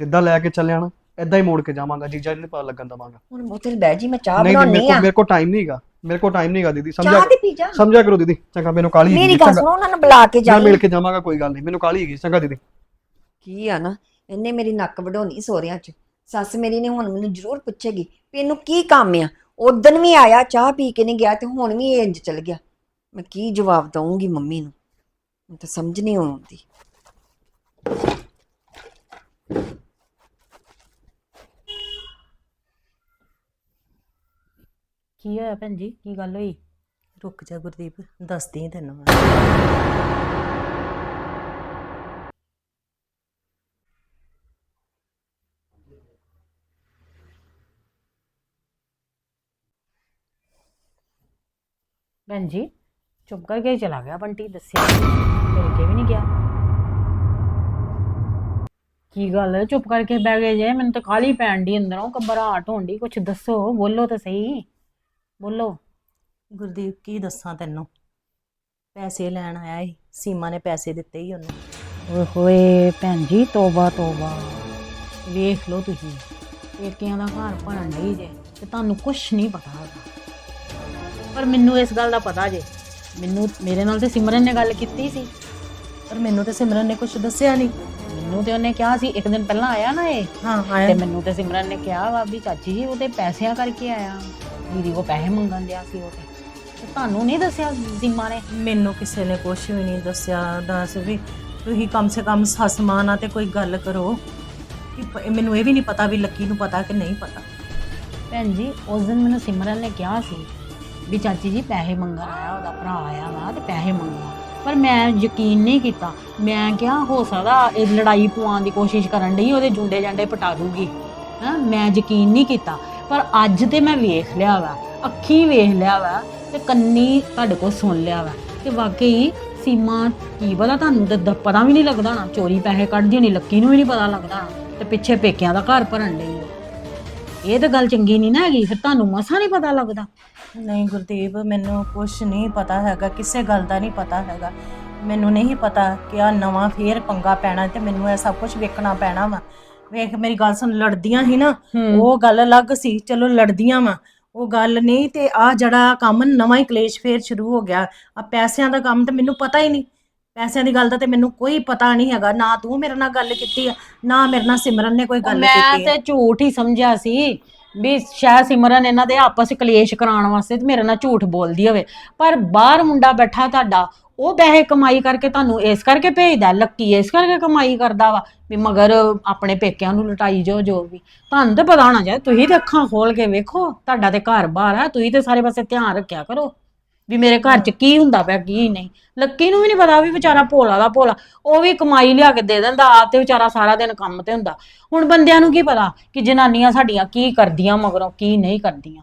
ਜਿੱਦਾਂ ਲੈ ਕੇ ਚੱਲਿਆ ਨਾ ਏਦਾਂ ਹੀ ਮੋੜ ਕੇ ਜਾਵਾਂਗਾ ਜੀਜਾ ਜੀ ਨੂੰ ਪਤਾ ਲੱਗਣ ਦਵਾਂਗਾ। ਹੁਣ ਬੋਤਲ ਬਹਿ ਜੀ ਮੈਂ ਚਾਹ ਨਹੀਂ ਨਹੀਂ ਮੇਰੇ ਬਣਾਉਣੀ ਕੋਲ ਆ। ਮੇਰੇ ਕੋਲ ਟਾਈਮ ਨਹੀਂਗਾ ਮੇਰੇ ਕੋਲ ਟਾਈਮ ਨਹੀਂਗਾ ਦੀਦੀ ਸਮਝਿਆ ਚਾਹ ਤੇ ਪੀ ਜਾ। ਸਮਝਿਆ ਕਰੋ ਦੀਦੀ ਚੰਗਾ ਮੈਨੂੰ ਕਾਲੀ ਮੇਰੀ ਗੱਲ ਸੁਣੋ ਉਹਨਾਂ ਨੂੰ ਬੁਲਾ ਕੇ ਮੈਂ ਜਾਈ। ਮਿਲ ਕੇ ਜਾਵਾਂਗਾ ਕੋਈ ਗੱਲ ਨਹੀਂ ਮੈਨੂੰ ਕਾਲੀ ਹੈਗੀ ਚੰਗਾ ਦੀਦੀ। ਕੀ ਆ ਨਾ ਇਹਨੇ ਮੇਰੀ ਨੱਕ ਵਢਾਉਣੀ ਸੋਹਰਿਆਂ ਚ। ਸੱਸ ਮੇਰੀ ਨੇ ਹੁਣ ਮੈਨੂੰ ਜ਼ਰੂਰ ਪੁੱਛੇਗੀ ਵੀ ਇਹਨੂੰ ਕੀ ਕੰਮ ਆ। ਉਦੋਂ ਵੀ ਆਇਆ ਚਾਹ ਪੀ ਕੇ ਨਹੀਂ ਗਿਆ ਤੇ ਹੁਣ ਵੀ ਇਹ ਇੰਜ ਚਲ ਗਿਆ। ਮੈਂ ਕੀ ਜਵਾਬ ਦਵਾਂਗੀ ਮੰਮੀ ਨੂੰ? ਮੈਨੂੰ ਤਾਂ ਸਮਝ ਨਹੀਂ ਆਉਂਦੀ। ਕੀ ਹੋਇਆ ਭੈਣ ਜੀ? ਕੀ ਗੱਲ ਹੋਈ? ਰੁਕ ਜਾ ਗੁਰਦੀਪ ਦੱਸਦੀ ਹਾਂ ਤੈਨੂੰ ਮੈਂ। ਭੈਣ ਜੀ ਚੁੱਪ ਕਰਕੇ ਹੀ ਚਲਾ ਗਿਆ ਬੰਟੀ ਦੱਸਿਆ ਨੀ, ਮਿਲ ਕੇ ਵੀ ਨਹੀਂ ਗਿਆ। ਕੀ ਗੱਲ ਹੈ? ਚੁੱਪ ਕਰਕੇ ਬਹਿ ਗਏ ਜੇ। ਮੈਨੂੰ ਤਾਂ ਖਾਲੀ ਪੈਣ ਦੀ ਅੰਦਰੋਂ ਘਬਰਾਹਟ ਹੋਣ ਦੀ ਕੁਝ ਦੱਸੋ ਬੋਲੋ ਤਾਂ ਸਹੀ। ਬੋਲੋ। ਗੁਰਦੀਪ ਕੀ ਦੱਸਾਂ ਤੈਨੂੰ? ਪੈਸੇ ਲੈਣ ਆਇਆ ਸੀ ਸੀਮਾ ਨੇ ਪੈਸੇ ਦਿੱਤੇ ਹੀ ਉਹਨੂੰ। ਓਏ ਹੋਏ ਭੈਣ ਜੀ ਤੋਬਾ ਤੋਬਾ। ਵੇਖ ਲਓ ਤੁਸੀਂ। ਪੇਕਿਆਂ ਦਾ ਘਰ ਭਰਨ ਨਹੀਂ ਜੇ ਤੇ ਤੁਹਾਨੂੰ ਕੁਝ ਨਹੀਂ ਪਤਾ ਹੈਗਾ। ਪਰ ਮੈਨੂੰ ਇਸ ਗੱਲ ਦਾ ਪਤਾ ਜੇ। ਮੈਨੂੰ ਮੇਰੇ ਨਾਲ ਤੇ ਸਿਮਰਨ ਨੇ ਗੱਲ ਕੀਤੀ ਸੀ। ਪਰ ਮੈਨੂੰ ਤੇ ਸਿਮਰਨ ਨੇ ਕੁਝ ਦੱਸਿਆ ਨਹੀਂ। ਮੈਨੂੰ ਤੇ ਉਹਨੇ ਕਿਹਾ ਸੀ ਇੱਕ ਦਿਨ ਪਹਿਲਾਂ ਆਇਆ ਨਾ ਇਹ। ਹਾਂ ਤੇ ਆਇਆ ਮੈਨੂੰ ਤੇ ਸਿਮਰਨ ਨੇ ਕਿਹਾ ਵਾ ਵੀ ਚਾਚੀ ਜੀ ਉਹਦੇ ਪੈਸਿਆਂ ਕਰਕੇ ਆਇਆ। ਦੀਦੀ ਕੋ ਪੈਸੇ ਮੰਗਣ ਦਿਆ ਸੀ ਉਹ ਤੇ ਤੇ ਤੁਹਾਨੂੰ ਨਹੀਂ ਦੱਸਿਆ ਸੀਮਾ ਨੇ? ਮੈਨੂੰ ਕਿਸੇ ਨੇ ਕੁਝ ਵੀ ਨਹੀਂ ਦੱਸਿਆ ਦੱਸ ਵੀ ਤੁਸੀਂ ਕਮ ਸੇ ਕਮ ਸੱਸ ਮਾਂ ਨਾਲ ਤੇ ਕੋਈ ਗੱਲ ਕਰੋ। ਕਿ ਪ- ਮੈਨੂੰ ਇਹ ਵੀ ਨਹੀਂ ਪਤਾ ਵੀ ਲੱਕੀ ਨੂੰ ਪਤਾ ਕਿ ਨਹੀਂ ਪਤਾ। ਭੈਣ ਜੀ ਉਸ ਦਿਨ ਮੈਨੂੰ ਸਿਮਰਨ ਨੇ ਕਿਹਾ ਸੀ ਵੀ ਚਾਚੀ ਜੀ ਪੈਸੇ ਮੰਗਣ ਆਇਆ ਉਹਦਾ ਭਰਾ ਆਇਆ ਵਾ ਤੇ ਪੈਸੇ ਮੰਗਣਾ ਪਰ ਮੈਂ ਯਕੀਨ ਨਹੀਂ ਕੀਤਾ। ਮੈਂ ਕਿਹਾ ਹੋ ਸਕਦਾ ਇਹ ਲੜਾਈ ਪਵਾਉਣ ਦੀ ਕੋਸ਼ਿਸ਼ ਕਰਨ ਡਈ ਉਹਦੇ ਜੁੰਡੇ ਜਾਂਡੇ ਪਟਾ ਦੂਗੀ। ਹਾਂ ਮੈਂ ਯਕੀਨ ਨਹੀਂ ਕੀਤਾ। ਪਰ ਅੱਜ ਤੇ ਮੈਂ ਵੇਖ ਲਿਆ ਵਾ, ਅੱਖੀ ਵੇਖ ਲਿਆ ਵਾ ਤੇ ਕੰਨੀ ਤੁਹਾਡੇ ਕੋਲ ਸੁਣ ਲਿਆ ਵਾ ਤੇ ਵਾਕਈ ਸੀਮਾ ਕੀ ਪਤਾ ਤੁਹਾਨੂੰ ਤੇ ਪਤਾ ਵੀ ਨਹੀਂ ਲੱਗਦਾ ਨਾ ਚੋਰੀ ਪੈਸੇ ਕੱਢਦੀ ਹੋਣੀ ਲੱਕੀ ਨੂੰ ਵੀ ਨਹੀਂ ਪਤਾ ਲੱਗਦਾ ਹੋਣਾ ਤੇ ਪਿੱਛੇ ਪੇਕਿਆਂ ਦਾ ਘਰ ਭਰਨ ਲਈ। ਇਹ ਤਾਂ ਗੱਲ ਚੰਗੀ ਨਹੀਂ ਨਾ ਹੈਗੀ, ਫਿਰ ਤੁਹਾਨੂੰ ਮਸਾ ਨਹੀਂ ਪਤਾ ਲੱਗਦਾ? ਨਹੀਂ ਗੁਰਦੀਪ, ਮੈਨੂੰ ਕੁਝ ਨਹੀਂ ਪਤਾ ਹੈਗਾ, ਕਿਸੇ ਗੱਲ ਦਾ ਨਹੀਂ ਪਤਾ ਹੈਗਾ। ਮੈਨੂੰ ਨਹੀਂ ਪਤਾ ਕਿ ਆ ਨਵਾਂ ਫੇਰ ਪੰਗਾ ਪੈਣਾ ਤੇ ਮੈਨੂੰ ਇਹ ਸਭ ਕੁਝ ਵੇਖਣਾ ਪੈਣਾ ਵਾ। ਵੇਖ ਮੇਰੀ ਗੱਲ ਸੁਣ ਲੜਦੀਆਂ ਹੀ ਨਾ ਉਹ ਗੱਲ ਅਲੱਗ ਸੀ ਚਲੋ ਲੜਦੀਆਂ ਵਾ। ਉਹ ਗੱਲ ਨਹੀਂ ਤੇ ਆ ਜਿਹੜਾ ਕੰਮ ਨਵਾਂ ਹੀ ਕਲੇਸ਼ ਫੇਰ ਸ਼ੁਰੂ ਹੋ ਗਿਆ। ਆ ਪੈਸਿਆਂ ਦਾ ਕੰਮ ਤੇ ਮੈਨੂੰ ਪਤਾ ਹੀ ਨਹੀਂ। ਪੈਸਿਆਂ ਦੀ ਗੱਲ ਦਾ ਤੇ ਮੈਨੂੰ ਕੋਈ ਪਤਾ ਨਹੀਂ ਹੈਗਾ। ਨਾ ਤੂੰ ਮੇਰੇ ਨਾਲ ਗੱਲ ਕੀਤੀ ਆ ਨਾ ਮੇਰੇ ਨਾਲ ਸਿਮਰਨ ਨੇ ਕੋਈ ਗੱਲ ਮੈਂ ਕੀਤੀ ਆ। ਤੇ ਝੂਠ ਹੀ ਸਮਝਿਆ ਸੀ ਵੀ ਸ਼ਾਇਦ ਸਿਮਰਨ ਇਹਨਾਂ ਦੇ ਆਪਸ ਵਿੱਚ ਕਲੇਸ਼ ਕਰਾਉਣ ਵਾਸਤੇ ਤੇ ਮੇਰੇ ਨਾਲ ਝੂਠ ਬੋਲਦੀ ਹੋਵੇ। ਪਰ ਬਾਹਰ ਮੁੰਡਾ ਬੈਠਾ ਤੁਹਾਡਾ ਉਹ ਪੈਸੇ ਕਮਾਈ ਕਰਕੇ ਤੁਹਾਨੂੰ ਇਸ ਕਰਕੇ ਭੇਜਦਾ, ਲੱਕੀ ਇਸ ਕਰਕੇ ਕਮਾਈ ਕਰਦਾ ਵਾ ਵੀ ਮਗਰ ਆਪਣੇ ਪੇਕਿਆਂ ਨੂੰ ਲਟਾਈ ਜੋ ਜੋ ਵੀ। ਤੁਹਾਨੂੰ ਤਾਂ ਪਤਾ ਹੋਣਾ ਚਾਹੀਦਾ, ਤੁਸੀਂ ਤੇ ਅੱਖਾਂ ਖੋਲ ਕੇ ਵੇਖੋ, ਤੁਹਾਡਾ ਤੇ ਘਰ ਬਾਹਰ ਆ, ਤੁਸੀਂ ਤੇ ਸਾਰੇ ਪਾਸੇ ਧਿਆਨ ਰੱਖਿਆ ਕਰੋ। ਵੀ ਮੇਰੇ ਘਰ 'ਚ ਕੀ ਹੁੰਦਾ ਪਿਆ, ਕੀ ਨਹੀਂ। ਲੱਕੀ ਨੂੰ ਵੀ ਨਹੀਂ ਪਤਾ ਵੀ ਵਿਚਾਰਾ ਭੋਲਾ ਦਾ ਭੋਲਾ, ਉਹ ਵੀ ਕਮਾਈ ਲਿਆ ਕੇ ਦੇ ਦਿੰਦਾ, ਆਪ ਤੇ ਵਿਚਾਰਾ ਸਾਰਾ ਦਿਨ ਕੰਮ ਤੇ ਹੁੰਦਾ। ਹੁਣ ਬੰਦਿਆਂ ਨੂੰ ਕੀ ਪਤਾ ਕਿ ਜਨਾਨੀਆਂ ਸਾਡੀਆਂ ਕੀ ਕਰਦੀਆਂ ਮਗਰੋਂ, ਕੀ ਨਹੀਂ ਕਰਦੀਆਂ।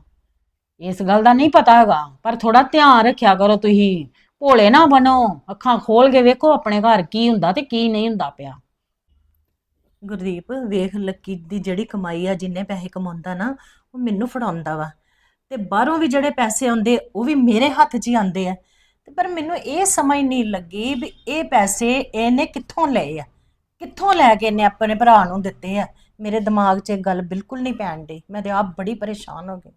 ਇਸ ਗੱਲ ਦਾ ਨਹੀਂ ਪਤਾ ਹੈਗਾ, ਪਰ ਥੋੜਾ ਧਿਆਨ ਰੱਖਿਆ ਕਰੋ ਤੁਸੀਂ। ਭੋਲੇ ਨਾ ਬਣੋ ਅੱਖਾਂ ਖੋਲ ਕੇ ਵੇਖੋ ਆਪਣੇ ਘਰ ਕੀ ਹੁੰਦਾ ਤੇ ਕੀ ਨਹੀਂ ਹੁੰਦਾ ਪਿਆ। ਗੁਰਦੀਪ ਵੇਖ ਲੱਕੀ ਦੀ ਜਿਹੜੀ ਕਮਾਈ ਆ ਜਿੰਨੇ ਪੈਸੇ ਕਮਾਉਂਦਾ ਨਾ ਉਹ ਮੈਨੂੰ ਫੜਾਉਂਦਾ ਵਾ। ਤੇ ਬਾਹਰੋਂ ਵੀ ਜਿਹੜੇ ਪੈਸੇ ਆਉਂਦੇ ਉਹ ਵੀ ਮੇਰੇ ਹੱਥ 'ਚ ਹੀ ਆਉਂਦੇ ਆ। ਤੇ ਪਰ ਮੈਨੂੰ ਇਹ ਸਮਝ ਨਹੀਂ ਲੱਗੀ ਵੀ ਇਹ ਪੈਸੇ ਇਹਨੇ ਕਿੱਥੋਂ ਲਏ ਆ? ਕਿੱਥੋਂ ਲੈ ਕੇ ਇਹਨੇ ਆਪਣੇ ਭਰਾ ਨੂੰ ਦਿੱਤੇ ਆ? ਮੇਰੇ ਦਿਮਾਗ 'ਚ ਇਹ ਗੱਲ ਬਿਲਕੁਲ ਨਹੀਂ ਪੈਣ ਡਈ। ਮੈਂ ਤੇ ਆਪ ਬੜੀ ਪਰੇਸ਼ਾਨ ਹੋ ਗਈ।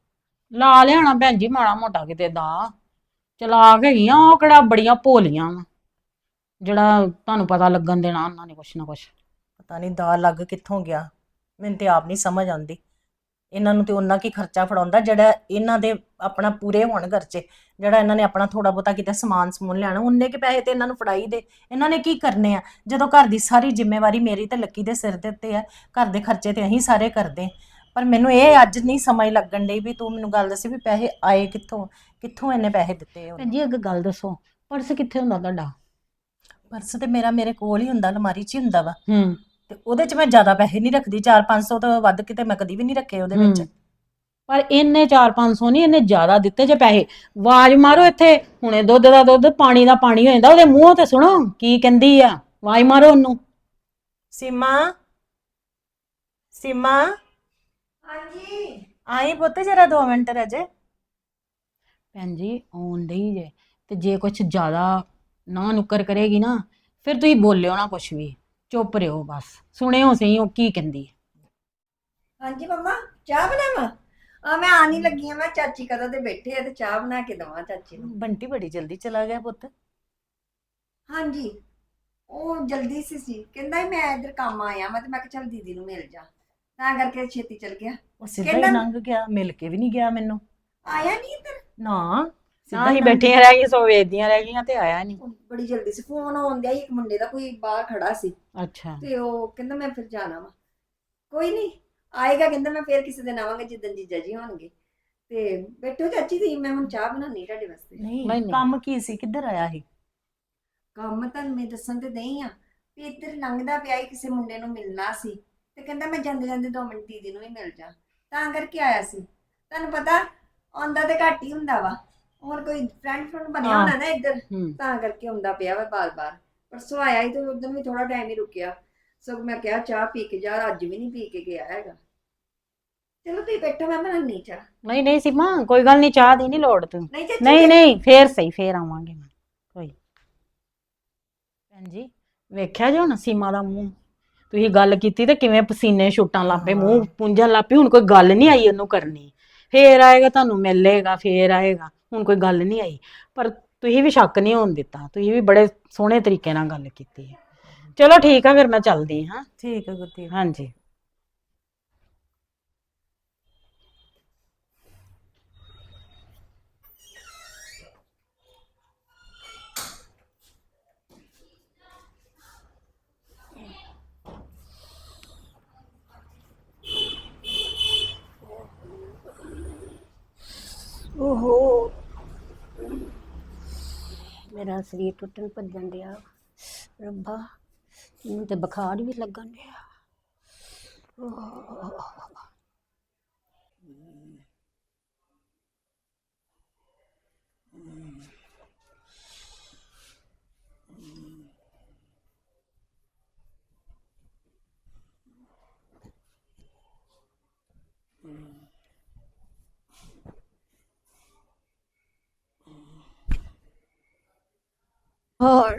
ਲਾ ਲਿਆਣਾ ਭੈਣ ਜੀ ਮਾੜਾ ਮੋਟਾ ਕਿਤੇ ਦਾ। ਚਲਾ ਗਈਆਂ ਉਹ ਕਿਹੜਾ ਬੜੀਆਂ ਭੋਲੀਆਂ ਵਾ। ਜਿਹੜਾ ਤੁਹਾਨੂੰ ਪਤਾ ਲੱਗਣ ਦੇਣਾ, ਉਹਨਾਂ ਨੇ ਕੁਛ ਨਾ ਕੁਛ। ਪਤਾ ਨਹੀਂ ਦਾ ਲੱਗ ਕਿੱਥੋਂ ਗਿਆ। ਮੈਨੂੰ ਤੇ ਆਪ ਨਹੀਂ ਸਮਝ ਆਉਂਦੀ। ਇਹਨਾਂ ਨੂੰ ਤੇ ਉਹਨਾਂ ਕੀ ਖਰਚਾ ਫੜਾਉਂਦਾ, ਜਿਹੜਾ ਇਹਨਾਂ ਦੇ ਆਪਣਾ ਪੂਰੇ ਹੋਣ ਖਰਚੇ ਜਿਹੜਾ ਇਹਨਾਂ ਨੇ ਆਪਣਾ ਥੋੜਾ ਬਹੁਤਾ ਕਿਤੇ ਸਮਾਨ ਸਮੂਨ ਲੈਣਾ ਉਹਨੇ ਕਿ ਪੈਸੇ ਤੇ ਇਹਨਾਂ ਨੂੰ ਫੜਾਈ ਦੇ। ਇਹਨਾਂ ਨੇ ਕੀ ਕਰਨੇ ਆ? ਜਦੋਂ ਘਰ ਦੀ ਸਾਰੀ ਜ਼ਿੰਮੇਵਾਰੀ ਮੇਰੀ ਤੇ ਲੱਕੀ ਦੇ ਸਿਰ ਦੇ ਉੱਤੇ ਆ, ਘਰ ਦੇ ਖਰਚੇ ਤੇ ਅਸੀਂ ਸਾਰੇ ਕਰਦੇ। ਪਰ ਮੈਨੂੰ ਇਹ ਅੱਜ ਨਹੀਂ ਸਮਝ ਲੱਗਣ ਡਈ ਵੀ ਤੂੰ ਮੈਨੂੰ ਗੱਲ ਦੱਸੀ ਵੀ ਪੈਸੇ ਆਏ ਕਿੱਥੋਂ ਕਿੱਥੋਂ ਇਹਨੇ ਪੈਸੇ ਦਿੱਤੇ ਉਹਨੇ? ਭੈਣ ਜੀ ਇੱਕ ਗੱਲ ਦੱਸੋ ਪਰਸ ਕਿੱਥੇ ਹੁੰਦਾ ਤੁਹਾਡਾ? ਪਰਸ ਤੇ ਮੇਰਾ ਮੇਰੇ ਕੋਲ ਹੀ ਹੁੰਦਾ ਅਲਮਾਰੀ 'ਚ ਹੀ ਹੁੰਦਾ ਵਾ। ਹੂੰ। ਤੇ ਉਹਦੇ 'ਚ ਮੈਂ ਜ਼ਿਆਦਾ ਪੈਸੇ ਨਹੀਂ ਰੱਖਦੀ 4-500 ਤੋਂ ਵੱਧ ਕਿਤੇ ਮੈਂ ਕਦੀ ਵੀ ਨਹੀਂ ਰੱਖੇ ਉਹਦੇ ਵਿੱਚ। ਹੂੰ। ਪਰ ਇਹਨੇ 4-500 ਨਹੀਂ ਇਹਨੇ ਜ਼ਿਆਦਾ ਦਿੱਤੇ ਜੇ ਪੈਸੇ। ਆਵਾਜ਼ ਮਾਰੋ ਇੱਥੇ ਹੁਣੇ ਦੁੱਧ ਦਾ ਦੁੱਧ ਪਾਣੀ ਦਾ ਪਾਣੀ ਹੋ ਜਾਂਦਾ ਉਹਦੇ ਮੂੰਹੋਂ ਤੇ ਸੁਣੋ ਕੀ ਕਹਿੰਦੀ ਆ। ਆਵਾਜ਼ ਮਾਰੋ ਉਹਨੂੰ। ਸੀਮਾ ਸੀਮਾ। ਹਾਂਜੀ। ਆਈ ਪੁੱਤ ਜਰਾ 2 ਮਿੰਟ ਰਜੇ ਭੈਣ ਜੀ ਆਉਣ ਡਈ ਜੇ ਤੇ ਜੇ ਕੁਛ ਜ਼ਿਆਦਾ ਨਾ ਨੁੱਕਰ ਕਰੇਗੀ ਨਾ ਫਿਰ ਤੁਸੀਂ ਬੋਲਿਓ ਨਾ ਕੁਛ ਵੀ। ਚੁੱਪ ਰਿਹੋ ਬਸ। ਸੁਣਿਓ ਸਹੀ ਉਹ ਕੀ ਕਹਿੰਦੀ ਹੈ। ਹਾਂਜੀ ਮੰਮਾ ਚਾਹ ਬਣਾਵਾਂ? ਆ ਮੈਂ ਆਣ ਹੀ ਲੱਗੀ ਆ ਮੈਂ ਚਾਚੀ ਕਦੋਂ ਦੇ ਬੈਠੇ ਆ ਤੇ ਚਾਹ ਬਣਾ ਕੇ ਦਵਾਂ ਚਾਚੀ ਨੂੰ। ਬੰਟੀ ਬੜੀ ਜਲਦੀ ਚਲਾ ਗਿਆ ਪੁੱਤ। ਹਾਂਜੀ ਉਹ ਜਲਦੀ ਸੀ ਸੀ। ਕਹਿੰਦਾ ਸੀ ਮੈਂ ਇੱਧਰ ਕੰਮ ਆਇਆ ਮੈਂ ਤੇ ਮੈਂ ਕਿਹਾ ਚੱਲ ਦੀਦੀ ਨੂੰ ਮਿਲ ਜਾ। ਤਾਂ ਕਰਕੇ ਛੇਤੀ ਚਲ ਗਿਆ। ਉਹ ਸਿੱਧਾ ਹੀ ਕਹਿੰਦਾ- ਲੰਘ ਗਿਆ ਮਿਲ ਕੇ ਵੀ ਨਹੀਂ ਗਿਆ ਮੈਨੂੰ। ਆਇਆ ਨਹੀਂ ਇੱਧਰ? ਨਾ ਸਿੱਧਾ ਨਾ ਹੀ ਲੰਘ ਬੈਠੀਆਂ ਰਹਿ ਗਈਆਂ ਸੋ ਵੇਚਦੀਆਂ ਰਹਿ ਗਈਆਂ ਤੇ ਆਇਆ ਨਹੀਂ। ਉਹ ਬੜੀ ਜਲਦੀ ਸੀ ਫੋਨ ਆਉਂਦਿਆ ਇੱਕ ਮੁੰਡੇ ਦਾ ਕੋਈ ਬਾਹਰ ਖੜਾ ਸੀ। ਅੱਛਾ। ਤੇ ਉਹ ਕਹਿੰਦਾ ਮੈਂ ਫਿਰ ਜਾਣਾ ਵਾ। ਕੋਈ ਨਹੀਂ ਆਏਗਾ ਕਹਿੰਦਾ ਮੈਂ ਫਿਰ ਕਿਸੇ ਦਿਨ ਆਵਾਂਗਾ ਜਿੱਦਣ ਜੀਜਾ ਜੀ ਹੋਣਗੇ। ਤੇ ਬੈਠੋ ਚਾਚੀ ਜੀ ਮੈਂ ਹੁਣ ਚਾਹ ਬਣਾਉਣੀ ਤੁਹਾਡੇ ਵਾਸਤੇ। ਨਹੀਂ। ਕੰਮ ਕੀ ਸੀ? ਕਿੱਧਰ ਆਇਆ ਸੀ? ਕੰਮ ਤਾਂ ਮੈਂ ਦੱਸਣ ਤੇ ਨਹੀਂ ਆ ਵੀ ਇੱਧਰ ਲੰਘਦਾ ਪਿਆ ਸੀ ਕਿਸੇ ਮੁੰਡੇ ਨੂੰ ਮਿਲਣਾ ਸੀ। ਤੇ ਕਹਿੰਦਾ ਮੈਂ ਜਾਂਦੇ ਜਾਂਦੇ 2 ਮਿੰਟ ਦੀਦੀ ਨੂੰ ਵੀ ਮਿਲ ਜਾ। ਤਾਂ ਕਰਕੇ ਆਇਆ ਸੀ। ਤੁਹਾਨੂੰ ਪਤਾ ਆਉਂਦਾ ਤੇ ਘੱਟ ਹੀ ਹੁੰਦਾ ਵਾ। ਹੋਰ ਕੋਈ ਫਰੈਂਡ ਫਰੈਂਡ ਬਣਿਆ। ਹੋਣਾ ਨਾ ਇੱਧਰ ਹੂੰ। ਤਾਂ ਕਰਕੇ ਆਉਂਦਾ ਪਿਆ ਵਾ ਬਾਰ-ਬਾਰ। ਪਰਸੋਂ ਆਇਆ ਹੀ ਤੇ ਉਦੋਂ ਵੀ ਥੋੜਾ ਟਾਈਮ ਹੀ ਰੁਕਿਆ। ਸੋ ਮੈਂ ਕਿਹਾ ਚਾਹ ਪੀ ਕੇ ਜਾ ਅੱਜ ਵੀ ਨਹੀਂ ਪੀ ਕੇ ਗਿਆ ਹੈਗਾ। ਚਲੋ ਤੁਸੀਂ ਬੈਠੋ ਮੈਂ ਬਣਾਉਣੀ ਚਾਹ। ਨਹੀਂ ਨਹੀਂ ਸੀਮਾ ਕੋਈ ਗੱਲ ਨਹੀਂ ਚਾਹ ਦੀ ਨਹੀਂ ਲੋੜ ਤੂੰ। ਨਹੀਂ ਚਾਚੀ ਨਹੀਂ ਨਹੀਂ ਫੇਰ ਸਹੀ ਫੇਰ ਆਵਾਂਗੇ ਮੈਂ। ਕੋਈ। ਭੈਣ ਜੀ ਵੇਖਿਆ ਜੋ ਨਾ ਸੀਮਾ ਦਾ ਮੂੰਹ? ਤੁਸੀਂ ਗੱਲ ਕੀਤੀ ਤੇ ਕਿਵੇਂ ਪਸੀਨੇ ਛੁੱਟਣ ਲੱਪੇ ਮੂੰਹ ਪੁੰਝਣ ਲੱਪੇ ਹੁਣ ਕੋਈ ਗੱਲ ਨਹੀਂ ਆਈ ਉਹਨੂੰ ਕਰਨੀ। ਫੇਰ ਆਏਗਾ ਤੁਹਾਨੂੰ ਮਿਲੇਗਾ ਫੇਰ ਆਏਗਾ ਹੁਣ ਕੋਈ ਗੱਲ ਨਹੀਂ ਆਈ। ਪਰ ਤੁਸੀਂ ਵੀ ਸ਼ੱਕ ਨਹੀਂ ਹੋਣ ਦਿੱਤਾ ਤੁਸੀਂ ਵੀ ਬੜੇ ਸੋਹਣੇ ਤਰੀਕੇ ਨਾਲ ਗੱਲ ਕੀਤੀ ਹੈ। ਚਲੋ ਠੀਕ ਆ ਫਿਰ ਮੈਂ ਚੱਲਦੀ ਹਾਂ। ਠੀਕ ਹੈ ਗੁਰਦੀਪ। ਹਾਂਜੀ ਓਹੋ ਮੇਰਾ ਸਰੀਰ ਟੁੱਟਣ ਭੱਜਣ ਡਿਆ। ਰੱਬਾ ਮੈਨੂੰ ਤੇ ਬੁਖਾਰ ਵੀ ਲੱਗਣ ਡਿਆ। ਹਾਂ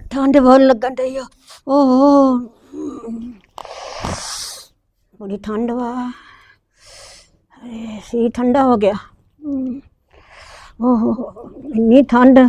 ਠੰਡ ਬਹੁਤ ਲੱਗਣ ਡਈ ਆ। ਓਹ। ਬੜੀ ਠੰਡ ਵਾ। ਅਰੇ ਸੀ ਠੰਡਾ ਹੋ ਗਿਆ। ਓਹ, ਇੰਨੀ ਠੰਡ।